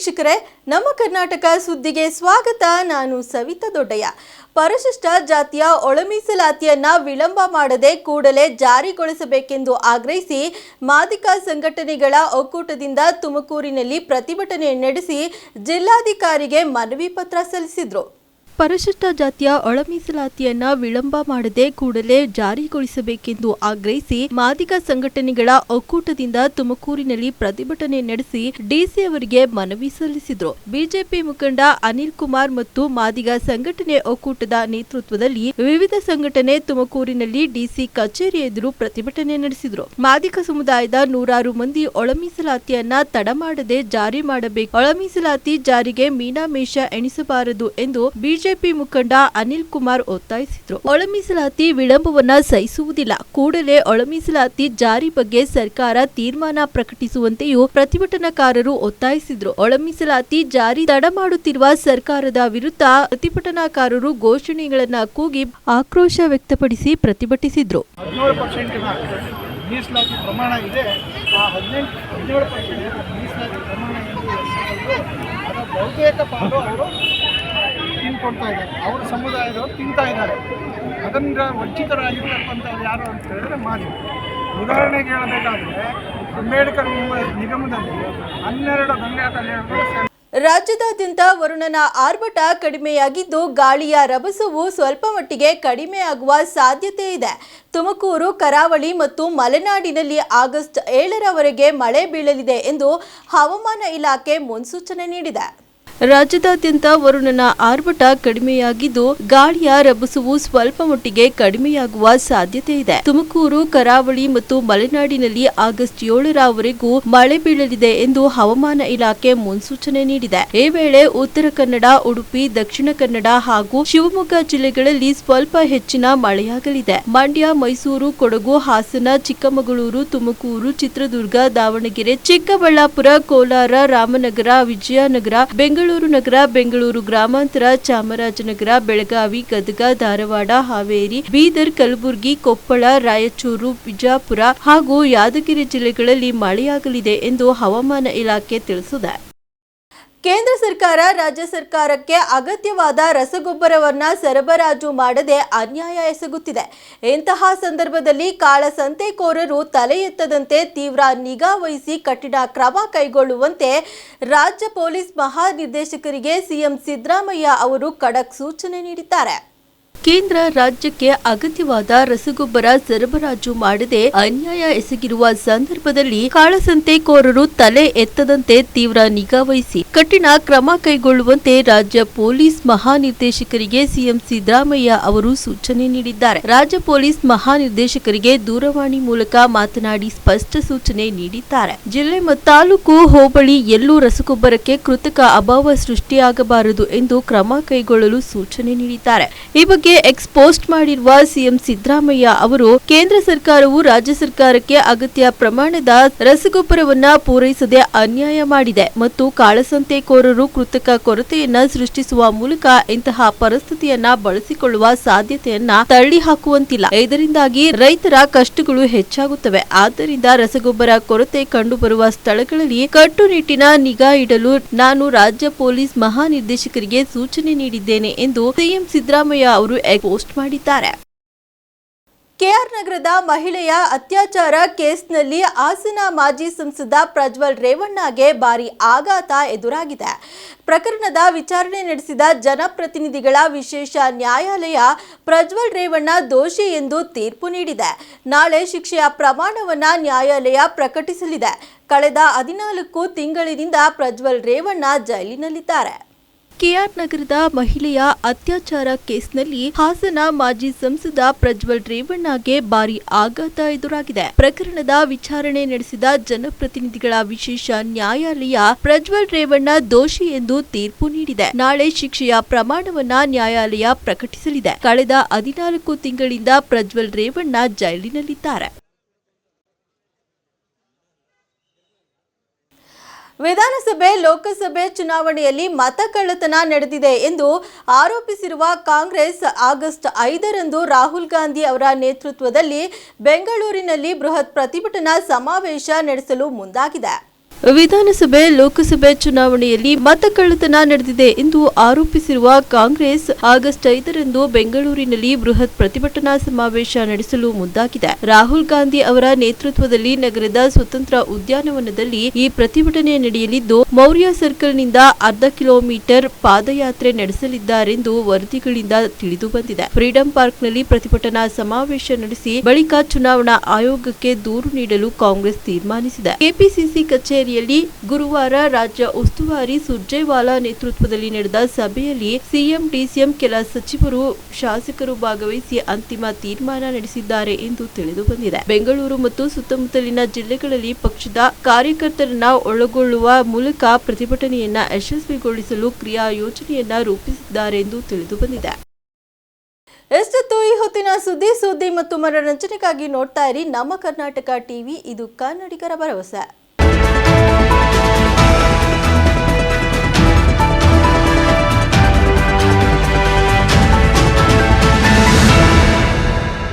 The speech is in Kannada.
ವೀಕ್ಷಕರೇ, ನಮ್ಮ ಕರ್ನಾಟಕ ಸುದ್ದಿಗೆ ಸ್ವಾಗತ. ನಾನು ಸವಿತಾ ದೊಡ್ಡಯ್ಯ. ಪರಿಶಿಷ್ಟ ಜಾತಿಯ ಒಳಮೀಸಲಾತಿಯನ್ನ ವಿಳಂಬ ಮಾಡದೆ ಕೂಡಲೇ ಜಾರಿಗೊಳಿಸಬೇಕೆಂದು ಆಗ್ರಹಿಸಿ ಮಾದಿಕ ಸಂಘಟನೆಗಳ ಒಕ್ಕೂಟದಿಂದ ತುಮಕೂರಿನಲ್ಲಿ ಪ್ರತಿಭಟನೆ ನಡೆಸಿ ಜಿಲ್ಲಾಧಿಕಾರಿಗೆ ಮನವಿ ಪತ್ರ ಸಲ್ಲಿಸಿದ್ರು. ಪರಿಶಿಷ್ಟ ಜಾತಿಯ ಒಳಮೀಸಲಾತಿಯನ್ನ ವಿಳಂಬ ಮಾಡದೆ ಕೂಡಲೇ ಜಾರಿಗೊಳಿಸಬೇಕೆಂದು ಆಗ್ರಹಿಸಿ ಮಾದಿಗ ಸಂಘಟನೆಗಳ ಒಕ್ಕೂಟದಿಂದ ತುಮಕೂರಿನಲ್ಲಿ ಪ್ರತಿಭಟನೆ ನಡೆಸಿ ಡಿಸಿ ಅವರಿಗೆ ಮನವಿ ಸಲ್ಲಿಸಿದ್ರು. ಬಿಜೆಪಿ ಮುಖಂಡ ಅನಿಲ್ ಕುಮಾರ್ ಮತ್ತು ಮಾದಿಗ ಸಂಘಟನೆ ಒಕ್ಕೂಟದ ನೇತೃತ್ವದಲ್ಲಿ ವಿವಿಧ ಸಂಘಟನೆ ತುಮಕೂರಿನಲ್ಲಿ ಡಿಸಿ ಕಚೇರಿ ಎದುರು ಪ್ರತಿಭಟನೆ ನಡೆಸಿದ್ರು. ಮಾದಿಗ ಸಮುದಾಯದ ನೂರಾರು ಮಂದಿ ಒಳಮೀಸಲಾತಿಯನ್ನ ತಡ ಮಾಡದೆ ಜಾರಿ ಮಾಡಬೇಕು. ಒಳಮೀಸಲಾತಿ ಜಾರಿಗೆ ಮೀನಾಮೇಷ ಎಣಿಸಬಾರದು ಎಂದು ಬಿಜೆಪಿ ಮುಖಂಡ ಅನಿಲ್ ಕುಮಾರ್ ಒತ್ತಾಯಿಸಿದ್ರು. ಒಳಮೀಸಲಾತಿ ವಿಳಂಬವನ್ನ ಸಹಿಸುವುದಿಲ್ಲ. ಕೂಡಲೇ ಒಳಮೀಸಲಾತಿ ಜಾರಿ ಬಗ್ಗೆ ಸರ್ಕಾರ ತೀರ್ಮಾನ ಪ್ರಕಟಿಸುವಂತೆಯೂ ಪ್ರತಿಭಟನಾಕಾರರು ಒತ್ತಾಯಿಸಿದ್ರು. ಒಳಮೀಸಲಾತಿ ಜಾರಿ ತಡ ಮಾಡುತ್ತಿರುವ ಸರ್ಕಾರದ ವಿರುದ್ಧ ಪ್ರತಿಭಟನಾಕಾರರು ಘೋಷಣೆಗಳನ್ನ ಕೂಗಿ ಆಕ್ರೋಶ ವ್ಯಕ್ತಪಡಿಸಿ ಪ್ರತಿಭಟಿಸಿದ್ರು. ಮೀಸಲಾತಿ ಪ್ರಮಾಣ ಇದೆ. ಆ ಹದಿನೆಂಟು, ಹದಿನೇಳು ಪರ್ಸೆಂಟ್ ಮೀಸಲಾತಿ ಪ್ರಮಾಣ ಬಹುತೇಕ ಪಾಲು ಅವರು ತಿನ್ಕೊಡ್ತಾ ಇದ್ದಾರೆ. ಅವರ ಸಮುದಾಯದವರು ತಿಂತಾ ಇದ್ದಾರೆ. ಅದರಿಂದ ವಂಚಿತರಾಗಿರ್ತಕ್ಕಂಥವ್ರು ಯಾರು ಅಂತ ಹೇಳಿದ್ರೆ ಮಾದಿ ಉದಾಹರಣೆಗೆ ಹೇಳಬೇಕಾದ್ರೆ ಅಂಬೇಡ್ಕರ್ ನಿಗಮ- ನಿಗಮದಲ್ಲಿ ಹನ್ನೆರಡು ಗಂಗಾ ಕಲ್ಯಾಣ ರಾಜ್ಯದಾದ್ಯಂತ ವರುಣನ ಆರ್ಭಟ ಕಡಿಮೆಯಾಗಿದ್ದು ಗಾಳಿಯ ರಭಸವು ಸ್ವಲ್ಪ ಮಟ್ಟಿಗೆ ಕಡಿಮೆಯಾಗುವ ಸಾಧ್ಯತೆ ಇದೆ. ತುಮಕೂರು, ಕರಾವಳಿ ಮತ್ತು ಮಲೆನಾಡಿನಲ್ಲಿ ಆಗಸ್ಟ್ ಏಳರವರೆಗೆ ಮಳೆ ಬೀಳಲಿದೆ ಎಂದು ಹವಾಮಾನ ಇಲಾಖೆ ಮುನ್ಸೂಚನೆ ನೀಡಿದೆ. ರಾಜ್ಯದಾದ್ಯಂತ ವರುಣನ ಆರ್ಭಟ ಕಡಿಮೆಯಾಗಿದ್ದು, ಗಾಳಿಯ ರಭಸವು ಸ್ವಲ್ಪ ಮಟ್ಟಿಗೆ ಕಡಿಮೆಯಾಗುವ ಸಾಧ್ಯತೆ ಇದೆ. ತುಮಕೂರು, ಕರಾವಳಿ ಮತ್ತು ಮಲೆನಾಡಿನಲ್ಲಿ ಆಗಸ್ಟ್ ಏಳರವರೆಗೂ ಮಳೆ ಬೀಳಲಿದೆ ಎಂದು ಹವಾಮಾನ ಇಲಾಖೆ ಮುನ್ಸೂಚನೆ ನೀಡಿದೆ. ಈ ವೇಳೆ ಉತ್ತರ ಕನ್ನಡ, ಉಡುಪಿ, ದಕ್ಷಿಣ ಕನ್ನಡ ಹಾಗೂ ಶಿವಮೊಗ್ಗ ಜಿಲ್ಲೆಗಳಲ್ಲಿ ಸ್ವಲ್ಪ ಹೆಚ್ಚಿನ ಮಳೆಯಾಗಲಿದೆ. ಮಂಡ್ಯ, ಮೈಸೂರು, ಕೊಡಗು, ಹಾಸನ, ಚಿಕ್ಕಮಗಳೂರು, ತುಮಕೂರು, ಚಿತ್ರದುರ್ಗ, ದಾವಣಗೆರೆ, ಚಿಕ್ಕಬಳ್ಳಾಪುರ, ಕೋಲಾರ, ರಾಮನಗರ, ವಿಜಯನಗರ, ಬೆಂಗಳೂರು ನಗರ, ಬೆಂಗಳೂರು ಗ್ರಾಮಾಂತರ, ಚಾಮರಾಜನಗರ, ಬೆಳಗಾವಿ, ಗದಗ, ಧಾರವಾಡ, ಹಾವೇರಿ, ಬೀದರ್, ಕಲಬುರಗಿ, ಕೊಪ್ಪಳ, ರಾಯಚೂರು, ಬಿಜಾಪುರ ಹಾಗೂ ಯಾದಗಿರಿ ಜಿಲ್ಲೆಗಳಲ್ಲಿ ಮಳೆಯಾಗಲಿದೆ ಎಂದು ಹವಾಮಾನ ಇಲಾಖೆ ತಿಳಿಸಿದೆ. ಕೇಂದ್ರ ಸರ್ಕಾರ ರಾಜ್ಯ ಸರ್ಕಾರಕ್ಕೆ ಅಗತ್ಯವಾದ ರಸಗೊಬ್ಬರವನ್ನು ಸರಬರಾಜು ಮಾಡದೆ ಅನ್ಯಾಯ ಎಸಗುತ್ತಿದೆ. ಇಂತಹ ಸಂದರ್ಭದಲ್ಲಿ ಕಾಳಸಂತೆಕೋರರು ತಲೆ ಎತ್ತದಂತೆ ತೀವ್ರ ನಿಗಾ ವಹಿಸಿ ಕಠಿಣ ಕ್ರಮ ಕೈಗೊಳ್ಳುವಂತೆ ರಾಜ್ಯ ಪೊಲೀಸ್ ಮಹಾನಿರ್ದೇಶಕರಿಗೆ ಸಿಎಂ ಸಿದ್ದರಾಮಯ್ಯ ಅವರು ಖಡಕ್ ಸೂಚನೆ ನೀಡಿದ್ದಾರೆ. ಕೇಂದ್ರ ರಾಜ್ಯಕ್ಕೆ ಅಗತ್ಯವಾದ ರಸಗೊಬ್ಬರ ಸರಬರಾಜು ಮಾಡದೆ ಅನ್ಯಾಯ ಎಸಗಿರುವ ಸಂದರ್ಭದಲ್ಲಿ ಕಾಳಸಂತೆಕೋರರು ತಲೆ ಎತ್ತದಂತೆ ತೀವ್ರ ನಿಗಾ ವಹಿಸಿ ಕಠಿಣ ಕ್ರಮ ಕೈಗೊಳ್ಳುವಂತೆ ರಾಜ್ಯ ಪೊಲೀಸ್ ಮಹಾನಿರ್ದೇಶಕರಿಗೆ ಸಿಎಂ ಸಿದ್ದರಾಮಯ್ಯ ಅವರು ಸೂಚನೆ ನೀಡಿದ್ದಾರೆ. ರಾಜ್ಯ ಪೊಲೀಸ್ ಮಹಾನಿರ್ದೇಶಕರಿಗೆ ದೂರವಾಣಿ ಮೂಲಕ ಮಾತನಾಡಿ ಸ್ಪಷ್ಟ ಸೂಚನೆ ನೀಡಿದ್ದಾರೆ. ಜಿಲ್ಲೆ ಮತ್ತು ತಾಲೂಕು ಹೋಬಳಿ ಎಲ್ಲೂ ರಸಗೊಬ್ಬರಕ್ಕೆ ಕೃತಕ ಅಭಾವ ಸೃಷ್ಟಿಯಾಗಬಾರದು ಎಂದು ಕ್ರಮ ಕೈಗೊಳ್ಳಲು ಸೂಚನೆ ನೀಡಿದ್ದಾರೆ. ಈ ಬಗ್ಗೆ ಎಕ್ಸ್ ಪೋಸ್ಟ್ ಮಾಡಿರುವ ಸಿಎಂ ಸಿದ್ದರಾಮಯ್ಯ ಅವರು, ಕೇಂದ್ರ ಸರ್ಕಾರವು ರಾಜ್ಯ ಸರ್ಕಾರಕ್ಕೆ ಅಗತ್ಯ ಪ್ರಮಾಣದ ರಸಗೊಬ್ಬರವನ್ನ ಪೂರೈಸದೆ ಅನ್ಯಾಯ ಮಾಡಿದೆ ಮತ್ತು ಕಾಳಸಂತೆಕೋರರು ಕೃತಕ ಕೊರತೆಯನ್ನ ಸೃಷ್ಟಿಸುವ ಮೂಲಕ ಇಂತಹ ಪರಿಸ್ಥಿತಿಯನ್ನ ಬಳಸಿಕೊಳ್ಳುವ ಸಾಧ್ಯತೆಯನ್ನ ತಳ್ಳಿ ಹಾಕುವಂತಿಲ್ಲ. ಇದರಿಂದಾಗಿ ರೈತರ ಕಷ್ಟಗಳು ಹೆಚ್ಚಾಗುತ್ತವೆ. ಆದ್ದರಿಂದ ರಸಗೊಬ್ಬರ ಕೊರತೆ ಕಂಡುಬರುವ ಸ್ಥಳಗಳಲ್ಲಿ ಕಟ್ಟುನಿಟ್ಟಿನ ನಿಗಾ ಇಡಲು ನಾನು ರಾಜ್ಯ ಪೊಲೀಸ್ ಮಹಾನಿರ್ದೇಶಕರಿಗೆ ಸೂಚನೆ ನೀಡಿದ್ದೇನೆ ಎಂದು ಸಿಎಂ ಸಿದ್ದರಾಮಯ್ಯ ಅವರು ಎಕ್ಸ್ ಪೋಸ್ಟ್ ಮಾಡಿದ್ದಾರೆ. ಕೆಆರ್ ನಗರದ ಮಹಿಳೆಯ ಅತ್ಯಾಚಾರ ಕೇಸ್ನಲ್ಲಿ ಹಾಸನ ಮಾಜಿ ಸಂಸದ ಪ್ರಜ್ವಲ್ ರೇವಣ್ಣಗೆ ಭಾರಿ ಆಘಾತ ಎದುರಾಗಿದೆ. ಪ್ರಕರಣದ ವಿಚಾರಣೆ ನಡೆಸಿದ ಜನಪ್ರತಿನಿಧಿಗಳ ವಿಶೇಷ ನ್ಯಾಯಾಲಯ ಪ್ರಜ್ವಲ್ ರೇವಣ್ಣ ದೋಷಿ ಎಂದು ತೀರ್ಪು ನೀಡಿದೆ. ನಾಳೆ ಶಿಕ್ಷೆಯ ಪ್ರಮಾಣವನ್ನು ನ್ಯಾಯಾಲಯ ಪ್ರಕಟಿಸಲಿದೆ. ಕಳೆದ ಹದಿನಾಲ್ಕು ತಿಂಗಳಿನಿಂದ ಪ್ರಜ್ವಲ್ ರೇವಣ್ಣ ಜೈಲಿನಲ್ಲಿದ್ದಾರೆ. ಕೆಆರ್ ನಗರದ ಮಹಿಳೆಯ ಅತ್ಯಾಚಾರ ಕೇಸ್ನಲ್ಲಿ ಹಾಸನ ಮಾಜಿ ಸಂಸದ ಪ್ರಜ್ವಲ್ ರೇವಣ್ಣಗೆ ಭಾರಿ ಆಘಾತ ಎದುರಾಗಿದೆ. ಪ್ರಕರಣದ ವಿಚಾರಣೆ ನಡೆಸಿದ ಜನಪ್ರತಿನಿಧಿಗಳ ವಿಶೇಷ ನ್ಯಾಯಾಲಯ ಪ್ರಜ್ವಲ್ ರೇವಣ್ಣ ದೋಷಿ ಎಂದು ತೀರ್ಪು ನೀಡಿದೆ. ನಾಳೆ ಶಿಕ್ಷೆಯ ಪ್ರಮಾಣವನ್ನ ನ್ಯಾಯಾಲಯ ಪ್ರಕಟಿಸಲಿದೆ. ಕಳೆದ ಹದಿನಾಲ್ಕು ತಿಂಗಳಿಂದ ಪ್ರಜ್ವಲ್ ರೇವಣ್ಣ ಜೈಲಿನಲ್ಲಿದ್ದಾರೆ. ವಿಧಾನಸಭೆ, ಲೋಕಸಭೆ ಚುನಾವಣೆಯಲ್ಲಿ ಮತ ಕಳ್ಳತನ ನಡೆದಿದೆ ಎಂದು ಆರೋಪಿಸಿರುವ ಕಾಂಗ್ರೆಸ್ ಆಗಸ್ಟ್ ಐದರಂದು ರಾಹುಲ್ ಗಾಂಧಿ ಅವರ ನೇತೃತ್ವದಲ್ಲಿ ಬೆಂಗಳೂರಿನಲ್ಲಿ ಬೃಹತ್ ಪ್ರತಿಭಟನಾ ಸಮಾವೇಶ ನಡೆಸಲು ಮುಂದಾಗಿದೆ. ವಿಧಾನಸಭೆ, ಲೋಕಸಭೆ ಚುನಾವಣೆಯಲ್ಲಿ ಮತ ಕಳ್ಳತನ ನಡೆದಿದೆ ಎಂದು ಆರೋಪಿಸಿರುವ ಕಾಂಗ್ರೆಸ್ ಆಗಸ್ಟ್ ಐದರಂದು ಬೆಂಗಳೂರಿನಲ್ಲಿ ಬೃಹತ್ ಪ್ರತಿಭಟನಾ ಸಮಾವೇಶ ನಡೆಸಲು ಮುಂದಾಗಿದೆ. ರಾಹುಲ್ ಗಾಂಧಿ ಅವರ ನೇತೃತ್ವದಲ್ಲಿ ನಗರದ ಸ್ವತಂತ್ರ ಉದ್ಯಾನವನದಲ್ಲಿ ಈ ಪ್ರತಿಭಟನೆ ನಡೆಯಲಿದ್ದು ಮೌರ್ಯ ಸರ್ಕಲ್ನಿಂದ ಅರ್ಧ ಕಿಲೋಮೀಟರ್ ಪಾದಯಾತ್ರೆ ನಡೆಸಲಿದ್ದಾರೆಂದು ವರದಿಗಳಿಂದ ತಿಳಿದು ಬಂದಿದೆ. ಫ್ರೀಡಂ ಪಾರ್ಕ್ನಲ್ಲಿ ಪ್ರತಿಭಟನಾ ಸಮಾವೇಶ ನಡೆಸಿ ಬಳಿಕ ಚುನಾವಣಾ ಆಯೋಗಕ್ಕೆ ದೂರು ನೀಡಲು ಕಾಂಗ್ರೆಸ್ ತೀರ್ಮಾನಿಸಿದೆ. ಕೆಪಿಸಿಸಿ ಕಚೇರಿಯಲ್ಲಿ ಗುರುವಾರ ರಾಜ್ಯ ಉಸ್ತುವಾರಿ ಸುರ್ಜೇವಾಲಾ ನೇತೃತ್ವದಲ್ಲಿ ನಡೆದ ಸಭೆಯಲ್ಲಿ ಸಿಎಂ, ಡಿಸಿಎಂ ಕೆಲ ಸಚಿವರು ಶಾಸಕರು ಭಾಗವಹಿಸಿ ಅಂತಿಮ ತೀರ್ಮಾನ ನಡೆಸಿದ್ದಾರೆ ಎಂದು ತಿಳಿದು ಬಂದಿದೆ. ಬೆಂಗಳೂರು ಮತ್ತು ಸುತ್ತಮುತ್ತಲಿನ ಜಿಲ್ಲೆಗಳಲ್ಲಿ ಪಕ್ಷದ ಕಾರ್ಯಕರ್ತರನ್ನ ಒಳಗೊಳ್ಳುವ ಮೂಲಕ ಪ್ರತಿಭಟನೆಯನ್ನ ಯಶಸ್ವಿಗೊಳಿಸಲು ಕ್ರಿಯಾ ಯೋಜನೆಯನ್ನ ರೂಪಿಸಿದ್ದಾರೆ ಎಂದು ತಿಳಿದು ಬಂದಿದೆ. ಎಷ್ಟೊತ್ತು ಈ ಹೊತ್ತಿನ ಸುದ್ದಿ ಸುದ್ದಿ ಮತ್ತು ಮನೋರಂಜನೆಗಾಗಿ ನೋಡ್ತಾ ಇರಿ ನಮ್ಮ ಕರ್ನಾಟಕ ಟಿವಿ, ಇದು ಕನ್ನಡಿಗರ ಭರವಸೆ.